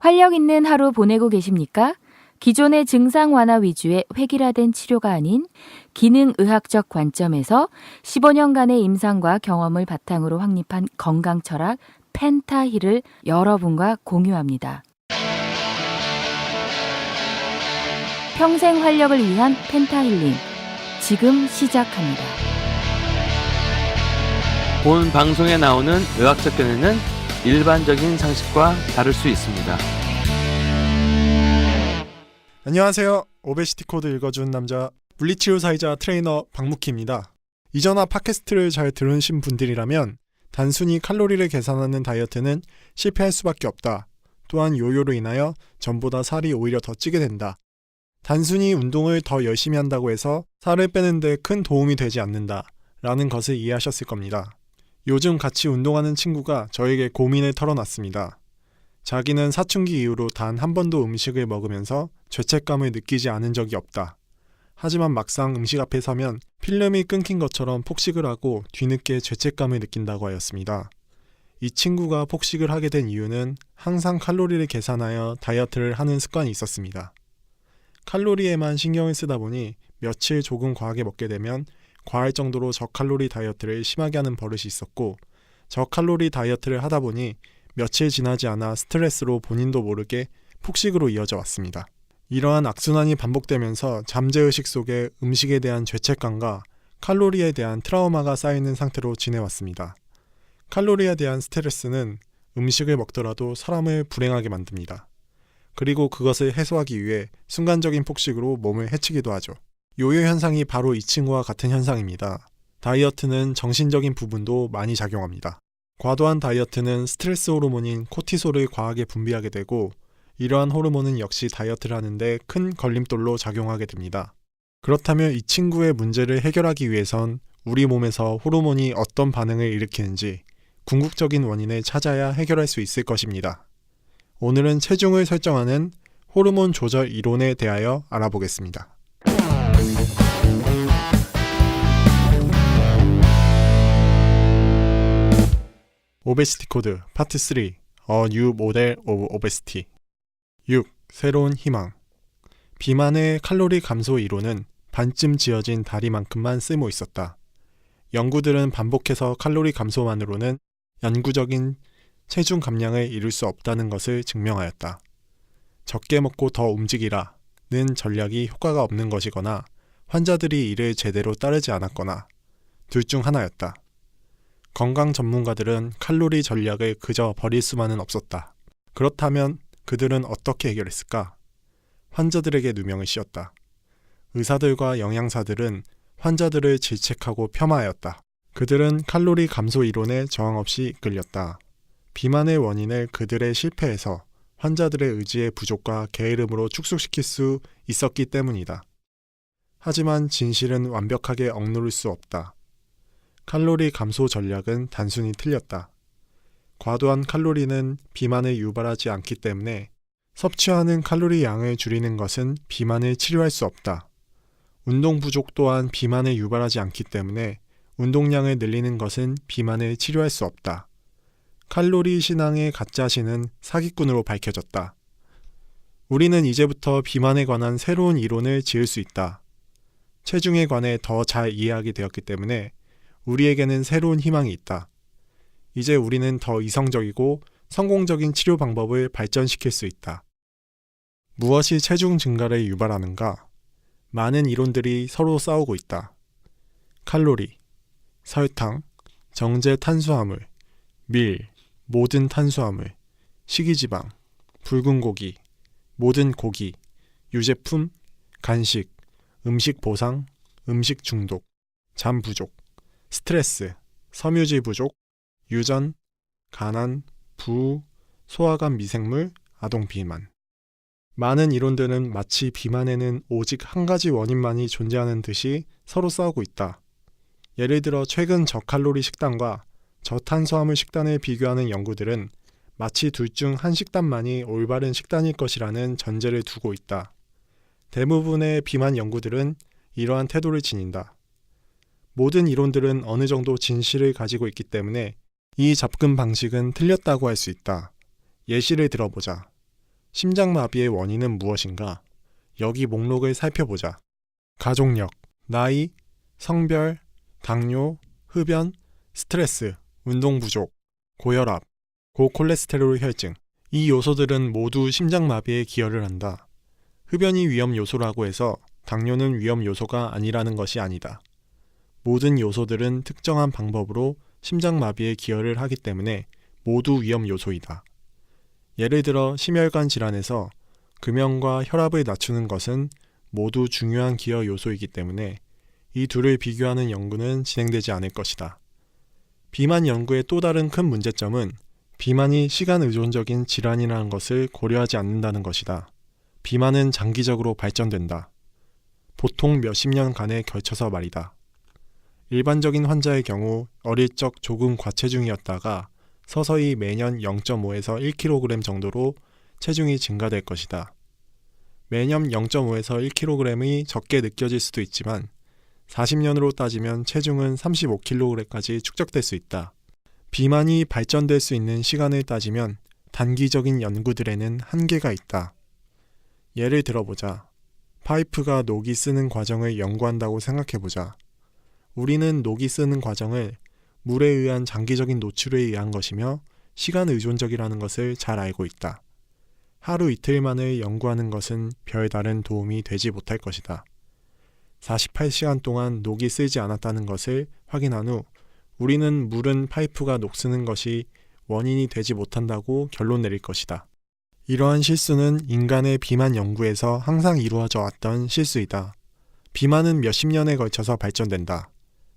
활력 있는 하루 보내고 계십니까? 기존의 증상 완화 위주의 획일화된 치료가 아닌 기능의학적 관점에서 15년간의 임상과 경험을 바탕으로 확립한 건강 철학 펜타힐을 여러분과 공유합니다. 평생 활력을 위한 펜타힐링 지금 시작합니다. 본 방송에 나오는 의학적 견해는 일반적인 상식과 다를 수 있습니다. 안녕하세요. 오베시티 코드 읽어준 남자 물리치료사이자 트레이너 박무키입니다. 이전화 팟캐스트를 잘 들으신 분들이라면 단순히 칼로리를 계산하는 다이어트는 실패할 수밖에 없다. 또한 요요로 인하여 전보다 살이 오히려 더 찌게 된다. 단순히 운동을 더 열심히 한다고 해서 살을 빼는데 큰 도움이 되지 않는다. 라는 것을 이해하셨을 겁니다. 요즘 같이 운동하는 친구가 저에게 고민을 털어놨습니다. 자기는 사춘기 이후로 단 한 번도 음식을 먹으면서 죄책감을 느끼지 않은 적이 없다. 하지만 막상 음식 앞에 서면 필름이 끊긴 것처럼 폭식을 하고 뒤늦게 죄책감을 느낀다고 하였습니다. 이 친구가 폭식을 하게 된 이유는 항상 칼로리를 계산하여 다이어트를 하는 습관이 있었습니다. 칼로리에만 신경을 쓰다 보니 며칠 조금 과하게 먹게 되면 과할 정도로 저칼로리 다이어트를 심하게 하는 버릇이 있었고 저칼로리 다이어트를 하다 보니 며칠 지나지 않아 스트레스로 본인도 모르게 폭식으로 이어져 왔습니다. 이러한 악순환이 반복되면서 잠재의식 속에 음식에 대한 죄책감과 칼로리에 대한 트라우마가 쌓이는 상태로 지내왔습니다. 칼로리에 대한 스트레스는 음식을 먹더라도 사람을 불행하게 만듭니다. 그리고 그것을 해소하기 위해 순간적인 폭식으로 몸을 해치기도 하죠. 요요 현상이 바로 이 친구와 같은 현상입니다. 다이어트는 정신적인 부분도 많이 작용합니다. 과도한 다이어트는 스트레스 호르몬인 코티솔을 과하게 분비하게 되고 이러한 호르몬은 역시 다이어트를 하는데 큰 걸림돌로 작용하게 됩니다. 그렇다면 이 친구의 문제를 해결하기 위해선 우리 몸에서 호르몬이 어떤 반응을 일으키는지 궁극적인 원인을 찾아야 해결할 수 있을 것입니다. 오늘은 체중을 설정하는 호르몬 조절 이론에 대하여 알아보겠습니다. 오베시티 코드 파트 3 A New Model of Obesity 6. 새로운 희망 비만의 칼로리 감소 이론은 반쯤 지어진 다리만큼만 쓸모 있었다. 연구들은 반복해서 칼로리 감소만으로는 영구적인 체중 감량을 이룰 수 없다는 것을 증명하였다. 적게 먹고 더 움직이라는 전략이 효과가 없는 것이거나 환자들이 이를 제대로 따르지 않았거나 둘 중 하나였다. 건강 전문가들은 칼로리 전략을 그저 버릴 수만은 없었다. 그렇다면 그들은 어떻게 해결했을까? 환자들에게 누명을 씌웠다. 의사들과 영양사들은 환자들을 질책하고 폄하하였다. 그들은 칼로리 감소 이론에 저항 없이 이끌렸다. 비만의 원인을 그들의 실패에서 환자들의 의지의 부족과 게으름으로 축소시킬 수 있었기 때문이다. 하지만 진실은 완벽하게 억누를 수 없다. 칼로리 감소 전략은 단순히 틀렸다. 과도한 칼로리는 비만을 유발하지 않기 때문에 섭취하는 칼로리 양을 줄이는 것은 비만을 치료할 수 없다. 운동 부족 또한 비만을 유발하지 않기 때문에 운동량을 늘리는 것은 비만을 치료할 수 없다. 칼로리 신앙의 가짜 신은 사기꾼으로 밝혀졌다. 우리는 이제부터 비만에 관한 새로운 이론을 지을 수 있다. 체중에 관해 더 잘 이해하게 되었기 때문에 우리에게는 새로운 희망이 있다. 이제 우리는 더 이성적이고 성공적인 치료 방법을 발전시킬 수 있다. 무엇이 체중 증가를 유발하는가? 많은 이론들이 서로 싸우고 있다. 칼로리, 설탕, 정제 탄수화물, 밀, 모든 탄수화물, 식이지방, 붉은 고기, 모든 고기, 유제품, 간식, 음식 보상, 음식 중독, 잠 부족, 스트레스, 섬유질 부족, 유전, 가난, 부, 소화관 미생물, 아동 비만. 많은 이론들은 마치 비만에는 오직 한 가지 원인만이 존재하는 듯이 서로 싸우고 있다. 예를 들어 최근 저칼로리 식단과 저탄수화물 식단을 비교하는 연구들은 마치 둘 중 한 식단만이 올바른 식단일 것이라는 전제를 두고 있다. 대부분의 비만 연구들은 이러한 태도를 지닌다. 모든 이론들은 어느 정도 진실을 가지고 있기 때문에 이 접근 방식은 틀렸다고 할 수 있다. 예시를 들어보자. 심장마비의 원인은 무엇인가? 여기 목록을 살펴보자. 가족력, 나이, 성별, 당뇨, 흡연, 스트레스, 운동 부족, 고혈압, 고콜레스테롤 혈증. 이 요소들은 모두 심장마비에 기여를 한다. 흡연이 위험 요소라고 해서 당뇨는 위험 요소가 아니라는 것이 아니다. 모든 요소들은 특정한 방법으로 심장마비에 기여를 하기 때문에 모두 위험 요소이다. 예를 들어 심혈관 질환에서 금연과 혈압을 낮추는 것은 모두 중요한 기여 요소이기 때문에 이 둘을 비교하는 연구는 진행되지 않을 것이다. 비만 연구의 또 다른 큰 문제점은 비만이 시간 의존적인 질환이라는 것을 고려하지 않는다는 것이다. 비만은 장기적으로 발전된다. 보통 몇십 년간에 걸쳐서 말이다. 일반적인 환자의 경우 어릴 적 조금 과체중이었다가 서서히 매년 0.5에서 1kg 정도로 체중이 증가될 것이다. 매년 0.5에서 1kg이 적게 느껴질 수도 있지만 40년으로 따지면 체중은 35kg까지 축적될 수 있다. 비만이 발전될 수 있는 시간을 따지면 단기적인 연구들에는 한계가 있다. 예를 들어보자. 파이프가 녹이 쓰는 과정을 연구한다고 생각해보자. 우리는 녹이 쓰는 과정을 물에 의한 장기적인 노출에 의한 것이며 시간 의존적이라는 것을 잘 알고 있다. 하루 이틀만을 연구하는 것은 별다른 도움이 되지 못할 것이다. 48시간 동안 녹이 쓰지 않았다는 것을 확인한 후 우리는 물은 파이프가 녹쓰는 것이 원인이 되지 못한다고 결론 내릴 것이다. 이러한 실수는 인간의 비만 연구에서 항상 이루어져 왔던 실수이다. 비만은 몇십 년에 걸쳐서 발전된다.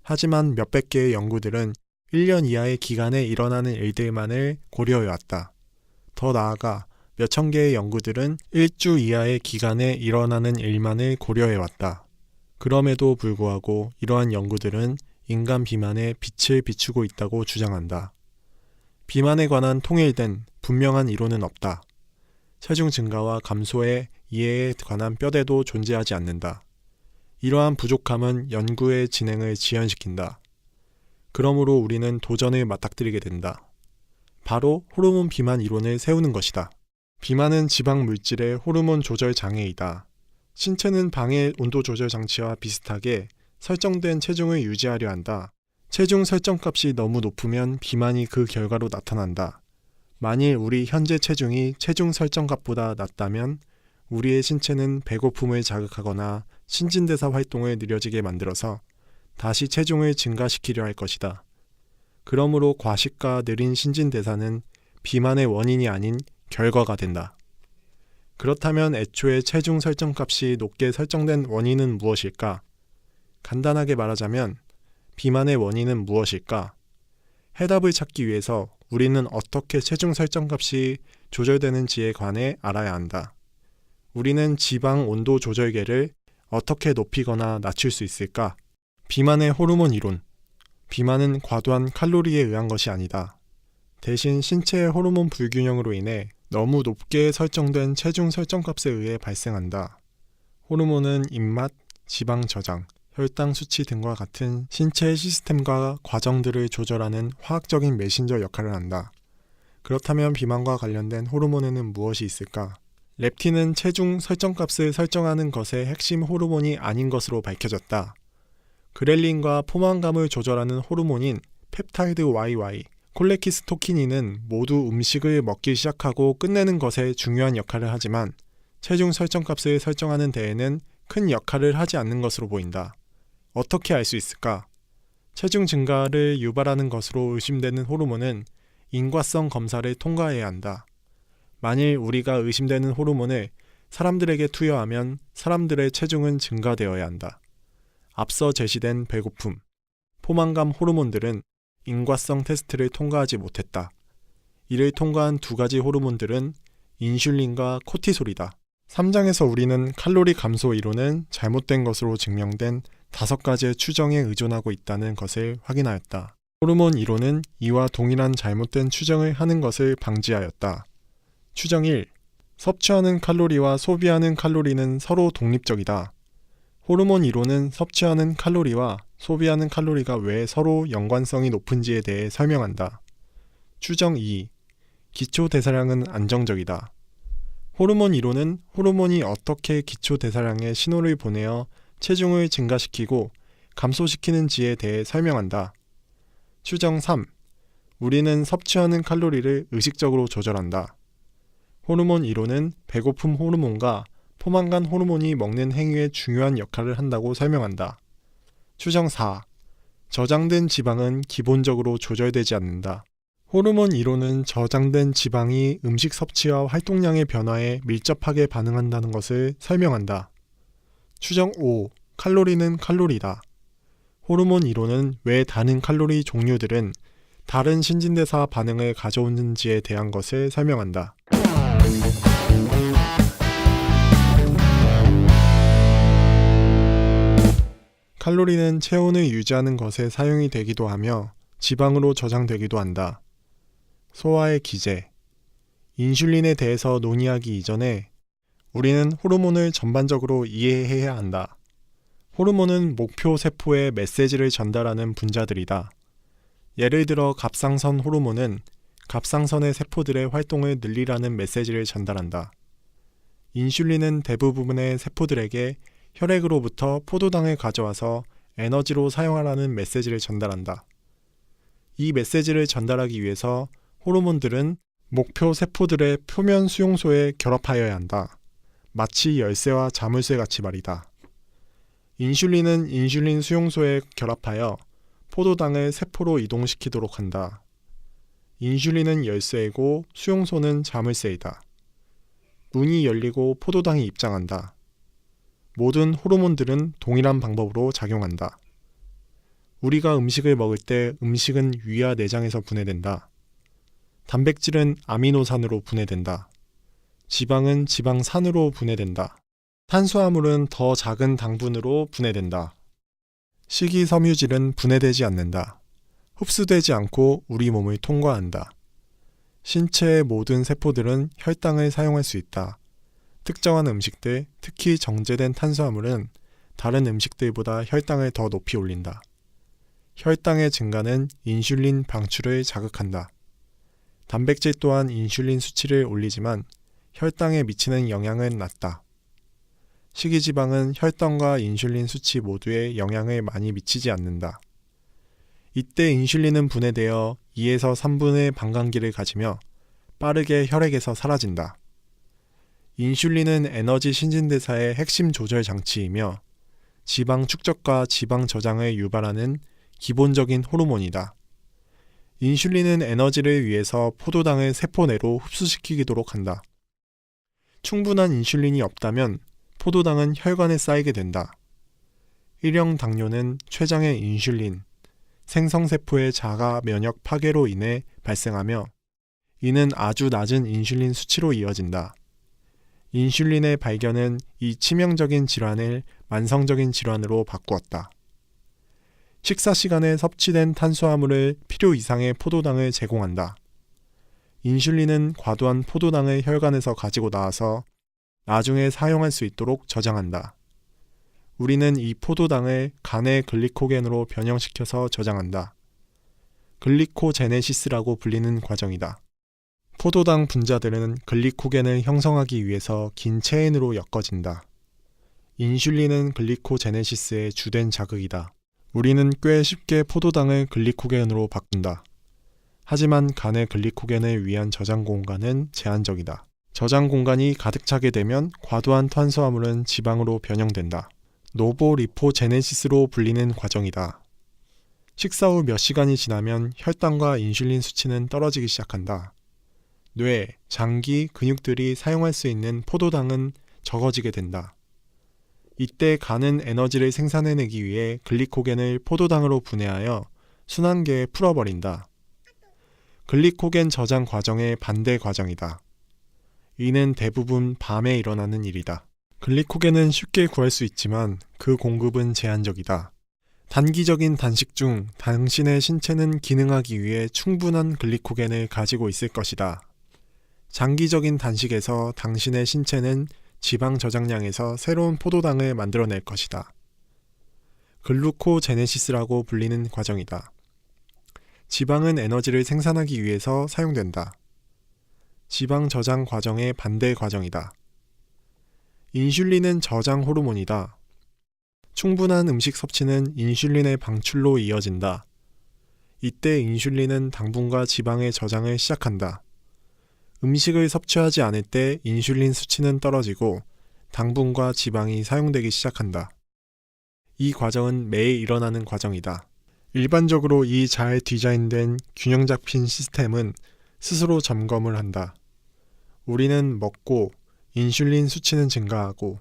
하지만 몇백 개의 연구들은 1년 이하의 기간에 일어나는 일들만을 고려해왔다. 더 나아가 몇천 개의 연구들은 1주 이하의 기간에 일어나는 일만을 고려해왔다. 그럼에도 불구하고 이러한 연구들은 인간 비만에 빛을 비추고 있다고 주장한다. 비만에 관한 통일된 분명한 이론은 없다. 체중 증가와 감소의 이해에 관한 뼈대도 존재하지 않는다. 이러한 부족함은 연구의 진행을 지연시킨다. 그러므로 우리는 도전을 맞닥뜨리게 된다. 바로 호르몬 비만 이론을 세우는 것이다. 비만은 지방 물질의 호르몬 조절 장애이다. 신체는 방해 온도 조절 장치와 비슷하게 설정된 체중을 유지하려 한다. 체중 설정 값이 너무 높으면 비만이 그 결과로 나타난다. 만일 우리 현재 체중이 체중 설정 값보다 낮다면 우리의 신체는 배고픔을 자극하거나 신진대사 활동을 느려지게 만들어서 다시 체중을 증가시키려 할 것이다. 그러므로 과식과 느린 신진대사는 비만의 원인이 아닌 결과가 된다. 그렇다면 애초에 체중 설정값이 높게 설정된 원인은 무엇일까? 간단하게 말하자면 비만의 원인은 무엇일까? 해답을 찾기 위해서 우리는 어떻게 체중 설정값이 조절되는지에 관해 알아야 한다. 우리는 지방 온도 조절계를 어떻게 높이거나 낮출 수 있을까? 비만의 호르몬 이론. 비만은 과도한 칼로리에 의한 것이 아니다. 대신 신체의 호르몬 불균형으로 인해 너무 높게 설정된 체중 설정값에 의해 발생한다. 호르몬은 입맛, 지방 저장, 혈당 수치 등과 같은 신체 시스템과 과정들을 조절하는 화학적인 메신저 역할을 한다. 그렇다면 비만과 관련된 호르몬에는 무엇이 있을까? 렙틴은 체중 설정값을 설정하는 것의 핵심 호르몬이 아닌 것으로 밝혀졌다. 그렐린과 포만감을 조절하는 호르몬인 펩타이드 YY, 콜레키스토키닌은 모두 음식을 먹기 시작하고 끝내는 것에 중요한 역할을 하지만 체중 설정값을 설정하는 데에는 큰 역할을 하지 않는 것으로 보인다. 어떻게 알 수 있을까? 체중 증가를 유발하는 것으로 의심되는 호르몬은 인과성 검사를 통과해야 한다. 만일 우리가 의심되는 호르몬을 사람들에게 투여하면 사람들의 체중은 증가되어야 한다. 앞서 제시된 배고픔, 포만감 호르몬들은 인과성 테스트를 통과하지 못했다. 이를 통과한 두 가지 호르몬들은 인슐린과 코티솔이다. 3장에서 우리는 칼로리 감소 이론은 잘못된 것으로 증명된 다섯 가지의 추정에 의존하고 있다는 것을 확인하였다. 호르몬 이론은 이와 동일한 잘못된 추정을 하는 것을 방지하였다. 추정 1. 섭취하는 칼로리와 소비하는 칼로리는 서로 독립적이다. 호르몬 이론은 섭취하는 칼로리와 소비하는 칼로리가 왜 서로 연관성이 높은지에 대해 설명한다. 추정 2. 기초 대사량은 안정적이다. 호르몬 이론은 호르몬이 어떻게 기초 대사량에 신호를 보내어 체중을 증가시키고 감소시키는지에 대해 설명한다. 추정 3. 우리는 섭취하는 칼로리를 의식적으로 조절한다. 호르몬 이론은 배고픔 호르몬과 포만감 호르몬이 먹는 행위에 중요한 역할을 한다고 설명한다. 추정 4. 저장된 지방은 기본적으로 조절되지 않는다. 호르몬 이론은 저장된 지방이 음식 섭취와 활동량의 변화에 밀접하게 반응한다는 것을 설명한다. 추정 5. 칼로리는 칼로리다. 호르몬 이론은 왜 다른 칼로리 종류들은 다른 신진대사 반응을 가져오는지에 대한 것을 설명한다. 칼로리는 체온을 유지하는 것에 사용이 되기도 하며 지방으로 저장되기도 한다. 소화의 기제. 인슐린에 대해서 논의하기 이전에 우리는 호르몬을 전반적으로 이해해야 한다. 호르몬은 목표 세포에 메시지를 전달하는 분자들이다. 예를 들어 갑상선 호르몬은 갑상선의 세포들의 활동을 늘리라는 메시지를 전달한다. 인슐린은 대부분의 세포들에게 혈액으로부터 포도당을 가져와서 에너지로 사용하라는 메시지를 전달한다. 이 메시지를 전달하기 위해서 호르몬들은 목표 세포들의 표면 수용소에 결합하여야 한다. 마치 열쇠와 자물쇠 같이 말이다. 인슐린은 인슐린 수용소에 결합하여 포도당을 세포로 이동시키도록 한다. 인슐린은 열쇠이고 수용소는 자물쇠이다. 문이 열리고 포도당이 입장한다. 모든 호르몬들은 동일한 방법으로 작용한다. 우리가 음식을 먹을 때 음식은 위와 내장에서 분해된다. 단백질은 아미노산으로 분해된다. 지방은 지방산으로 분해된다. 탄수화물은 더 작은 당분으로 분해된다. 식이섬유질은 분해되지 않는다. 흡수되지 않고 우리 몸을 통과한다. 신체의 모든 세포들은 혈당을 사용할 수 있다. 특정한 음식들, 특히 정제된 탄수화물은 다른 음식들보다 혈당을 더 높이 올린다. 혈당의 증가는 인슐린 방출을 자극한다. 단백질 또한 인슐린 수치를 올리지만 혈당에 미치는 영향은 낮다. 식이지방은 혈당과 인슐린 수치 모두에 영향을 많이 미치지 않는다. 이때 인슐린은 분해되어 2에서 3분의 반감기를 가지며 빠르게 혈액에서 사라진다. 인슐린은 에너지 신진대사의 핵심 조절 장치이며 지방 축적과 지방 저장을 유발하는 기본적인 호르몬이다. 인슐린은 에너지를 위해서 포도당을 세포 내로 흡수시키도록 한다. 충분한 인슐린이 없다면 포도당은 혈관에 쌓이게 된다. 일형 당뇨는 췌장의 인슐린, 생성세포의 자가 면역 파괴로 인해 발생하며 이는 아주 낮은 인슐린 수치로 이어진다. 인슐린의 발견은 이 치명적인 질환을 만성적인 질환으로 바꾸었다. 식사 시간에 섭취된 탄수화물을 필요 이상의 포도당을 제공한다. 인슐린은 과도한 포도당을 혈관에서 가지고 나와서 나중에 사용할 수 있도록 저장한다. 우리는 이 포도당을 간의 글리코겐으로 변형시켜서 저장한다. 글리코제네시스라고 불리는 과정이다. 포도당 분자들은 글리코겐을 형성하기 위해서 긴 체인으로 엮어진다. 인슐린은 글리코제네시스의 주된 자극이다. 우리는 꽤 쉽게 포도당을 글리코겐으로 바꾼다. 하지만 간의 글리코겐을 위한 저장 공간은 제한적이다. 저장 공간이 가득 차게 되면 과도한 탄수화물은 지방으로 변형된다. 노보리포제네시스로 불리는 과정이다. 식사 후 몇 시간이 지나면 혈당과 인슐린 수치는 떨어지기 시작한다. 뇌, 장기, 근육들이 사용할 수 있는 포도당은 적어지게 된다. 이때 간은 에너지를 생산해내기 위해 글리코겐을 포도당으로 분해하여 순환계에 풀어버린다. 글리코겐 저장 과정의 반대 과정이다. 이는 대부분 밤에 일어나는 일이다. 글리코겐은 쉽게 구할 수 있지만 그 공급은 제한적이다. 단기적인 단식 중 당신의 신체는 기능하기 위해 충분한 글리코겐을 가지고 있을 것이다. 장기적인 단식에서 당신의 신체는 지방 저장량에서 새로운 포도당을 만들어낼 것이다. 글루코제네시스라고 불리는 과정이다. 지방은 에너지를 생산하기 위해서 사용된다. 지방 저장 과정의 반대 과정이다. 인슐린은 저장 호르몬이다. 충분한 음식 섭취는 인슐린의 방출로 이어진다. 이때 인슐린은 당분과 지방의 저장을 시작한다. 음식을 섭취하지 않을 때 인슐린 수치는 떨어지고 당분과 지방이 사용되기 시작한다. 이 과정은 매일 일어나는 과정이다. 일반적으로 이 잘 디자인된 균형 잡힌 시스템은 스스로 점검을 한다. 우리는 먹고 인슐린 수치는 증가하고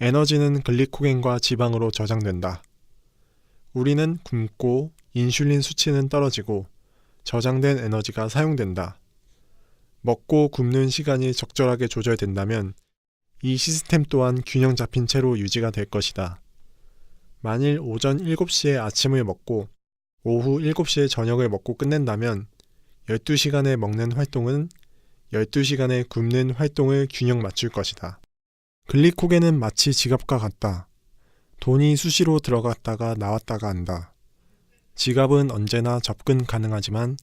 에너지는 글리코겐과 지방으로 저장된다. 우리는 굶고 인슐린 수치는 떨어지고 저장된 에너지가 사용된다. 먹고 굶는 시간이 적절하게 조절된다면 이 시스템 또한 균형 잡힌 채로 유지가 될 것이다. 만일 오전 7시에 아침을 먹고 오후 7시에 저녁을 먹고 끝낸다면 12시간에 먹는 활동은 12시간에 굶는 활동을 균형 맞출 것이다. 글리코겐은 마치 지갑과 같다. 돈이 수시로 들어갔다가 나왔다가 한다. 지갑은 언제나 접근 가능하지만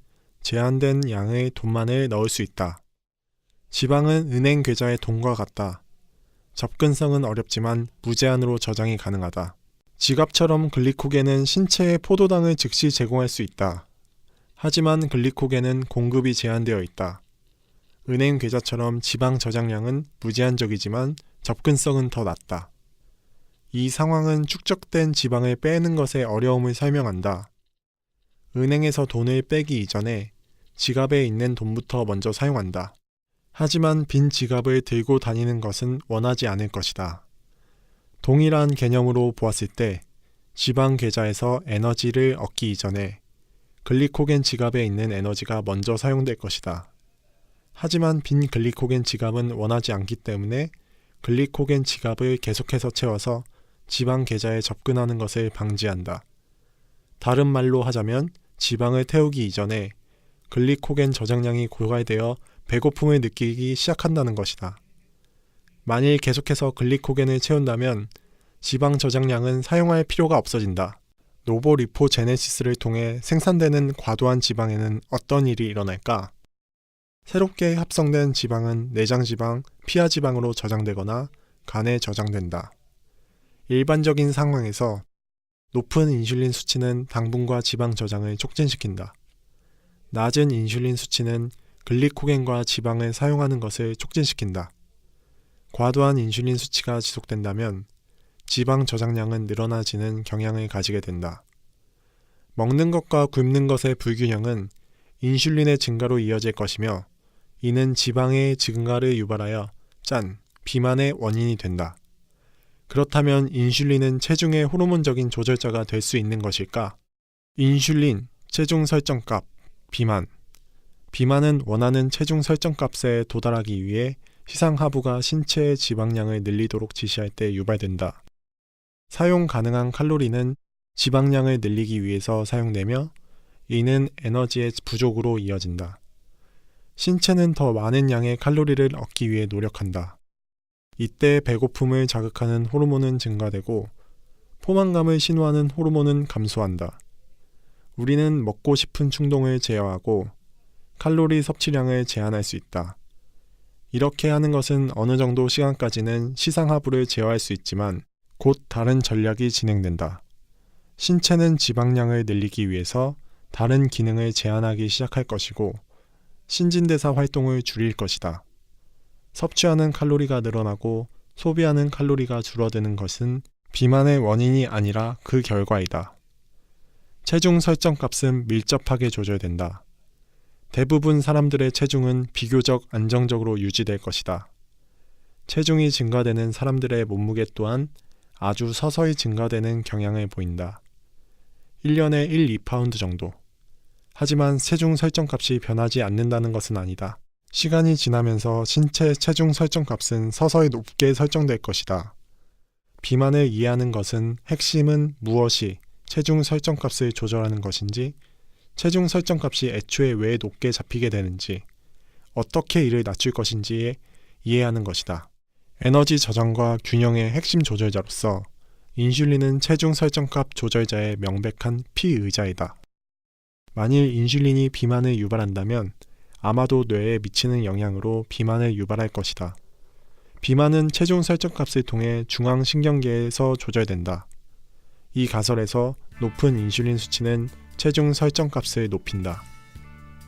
제한된 양의 돈만을 넣을 수 있다. 지방은 은행 계좌의 돈과 같다. 접근성은 어렵지만 무제한으로 저장이 가능하다. 지갑처럼 글리코겐은 신체에 포도당을 즉시 제공할 수 있다. 하지만 글리코겐은 공급이 제한되어 있다. 은행 계좌처럼 지방 저장량은 무제한적이지만 접근성은 더 낮다. 이 상황은 축적된 지방을 빼는 것의 어려움을 설명한다. 은행에서 돈을 빼기 이전에 지갑에 있는 돈부터 먼저 사용한다. 하지만 빈 지갑을 들고 다니는 것은 원하지 않을 것이다. 동일한 개념으로 보았을 때 지방 계좌에서 에너지를 얻기 이전에 글리코겐 지갑에 있는 에너지가 먼저 사용될 것이다. 하지만 빈 글리코겐 지갑은 원하지 않기 때문에 글리코겐 지갑을 계속해서 채워서 지방 계좌에 접근하는 것을 방지한다. 다른 말로 하자면 지방을 태우기 이전에 글리코겐 저장량이 고갈되어 배고픔을 느끼기 시작한다는 것이다. 만일 계속해서 글리코겐을 채운다면 지방 저장량은 사용할 필요가 없어진다. 노보리포제네시스를 통해 생산되는 과도한 지방에는 어떤 일이 일어날까? 새롭게 합성된 지방은 내장 지방, 피하 지방으로 저장되거나 간에 저장된다. 일반적인 상황에서 높은 인슐린 수치는 당분과 지방 저장을 촉진시킨다. 낮은 인슐린 수치는 글리코겐과 지방을 사용하는 것을 촉진시킨다. 과도한 인슐린 수치가 지속된다면 지방 저장량은 늘어나지는 경향을 가지게 된다. 먹는 것과 굶는 것의 불균형은 인슐린의 증가로 이어질 것이며 이는 지방의 증가를 유발하여 짠, 비만의 원인이 된다. 그렇다면 인슐린은 체중의 호르몬적인 조절자가 될 수 있는 것일까? 인슐린, 체중 설정값, 비만. 비만은 원하는 체중 설정값에 도달하기 위해 시상하부가 신체의 지방량을 늘리도록 지시할 때 유발된다. 사용 가능한 칼로리는 지방량을 늘리기 위해서 사용되며 이는 에너지의 부족으로 이어진다. 신체는 더 많은 양의 칼로리를 얻기 위해 노력한다. 이때 배고픔을 자극하는 호르몬은 증가되고 포만감을 신호하는 호르몬은 감소한다. 우리는 먹고 싶은 충동을 제어하고 칼로리 섭취량을 제한할 수 있다. 이렇게 하는 것은 어느 정도 시간까지는 시상하부를 제어할 수 있지만 곧 다른 전략이 진행된다. 신체는 지방량을 늘리기 위해서 다른 기능을 제한하기 시작할 것이고 신진대사 활동을 줄일 것이다. 섭취하는 칼로리가 늘어나고 소비하는 칼로리가 줄어드는 것은 비만의 원인이 아니라 그 결과이다. 체중 설정 값은 밀접하게 조절된다. 대부분 사람들의 체중은 비교적 안정적으로 유지될 것이다. 체중이 증가되는 사람들의 몸무게 또한 아주 서서히 증가되는 경향을 보인다. 1년에 1, 2파운드 정도. 하지만 체중 설정 값이 변하지 않는다는 것은 아니다. 시간이 지나면서 신체 체중 설정 값은 서서히 높게 설정될 것이다. 비만을 이해하는 것은 핵심은 무엇이 체중 설정 값을 조절하는 것인지, 체중 설정 값이 애초에 왜 높게 잡히게 되는지, 어떻게 이를 낮출 것인지에 이해하는 것이다. 에너지 저장과 균형의 핵심 조절자로서 인슐린은 체중 설정값 조절자의 명백한 피의자이다. 만일 인슐린이 비만을 유발한다면 아마도 뇌에 미치는 영향으로 비만을 유발할 것이다. 비만은 체중 설정 값을 통해 중앙신경계에서 조절된다. 이 가설에서 높은 인슐린 수치는 체중 설정 값을 높인다.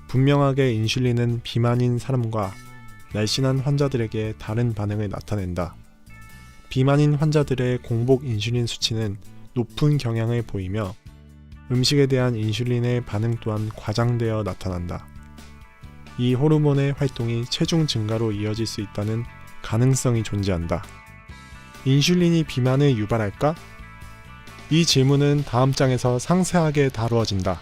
분명하게 인슐린은 비만인 사람과 날씬한 환자들에게 다른 반응을 나타낸다. 비만인 환자들의 공복 인슐린 수치는 높은 경향을 보이며 음식에 대한 인슐린의 반응 또한 과장되어 나타난다. 이 호르몬의 활동이 체중 증가로 이어질 수 있다는 가능성이 존재한다. 인슐린이 비만을 유발할까? 이 질문은 다음 장에서 상세하게 다루어진다.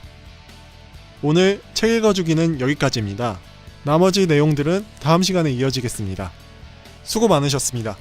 오늘 책 읽어주기는 여기까지입니다. 나머지 내용들은 다음 시간에 이어지겠습니다. 수고 많으셨습니다.